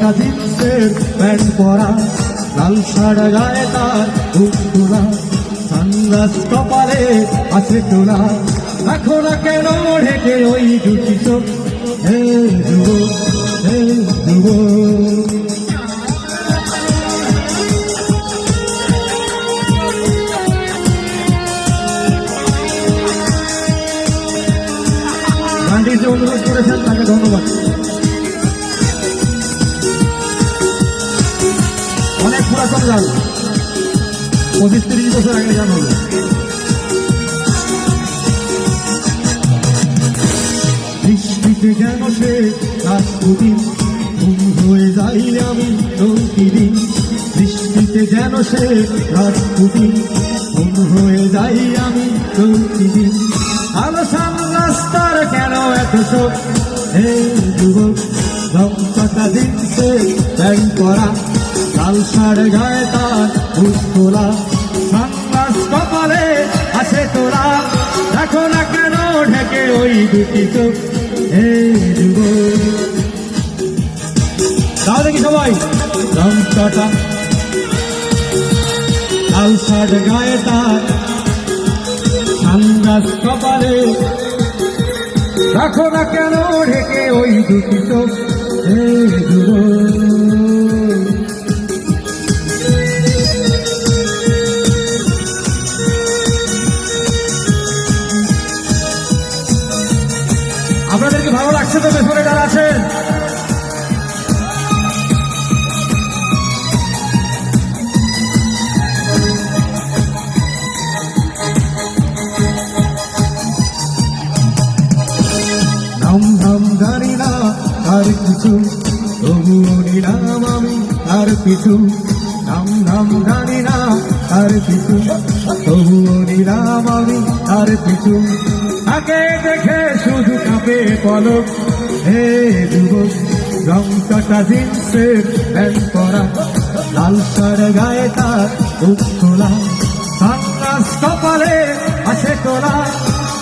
কাটা জিন্সের প্যান্ট পরা, লাল সাড়া গায়ে তার বুক তোলা, সানগ্লাস কপালে আছে তোলা দেখো না কেন ঢেকে ওই দুটি চোখ। হে যুব হে যুব করেছেন, তাকে ধন্যবাদ। গান পঁচিশ তিরিশ বছর আগে গান হলো। বৃষ্টিতে যেন সে রাজপুতি, ঘুম হয়ে যাই আমি প্রতিদিন বৃষ্টিতে যেন সে রাজপুতি, ঘুম হয়ে যাই আমি প্রতিদিন আলো রাস্তার কেন এত শোক? হে যুবক রক্তটা দিচ্ছে ব্যাং করা লাল সাড়ে গায়ে তার বুক তোলা। কপালে আছে তোরা। দেখো না কেন ঢেকে ওই দুটি চোখ। হে যুবক। তাও দেখি সবাই রংটা লাল শার্ট গায়ে তার সানগ্লাস কপালে। রাখো না কেন ঢেকে ওই দুটি চোখ। আপনাদেরকে ভালো লাগছে তো পেছনে যারা আছেন? নাম নাম জানি না আর কিছু? তবুও নিলাম আমি আর কিছু। নাম নাম জানি না আর কিছু। তবুও নিলাম আমি আর কিছু। তাকে দেখে শুধু কাঁপে পলক। হে যুবক রং কাটা জিন্সের, প্যান্ট পরা। লাল সার গায়ে তার বুক তোলা। কপালে আছে তোলা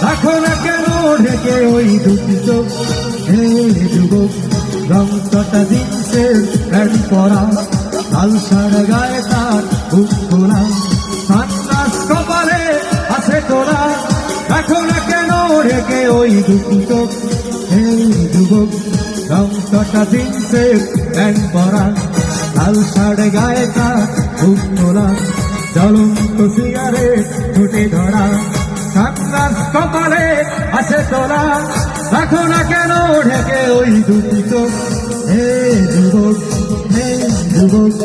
দেখো না কেন ঢেকে ওই দুটি চোখ? হে যুবক রং কাটা জিন্সের প্যান্ট পরা লাল সার গায়ে তার বুক তোলা সানগ্লাস কপালে আছে তোলা দেখো না কেন ঢেকে ওই দুটি চোখ? হে যুবক রং কাটা জিন্সের প্যান্ট পরা লাল সার গায়ে তার বুক তোলা জ্বলন্ত সিগারেট ছুটে ধরা। সানগ্লাস কপালে আছে তোরা রাখো না কেন ঢেকে ওই দুটি তো হে যুবক হে যুবক।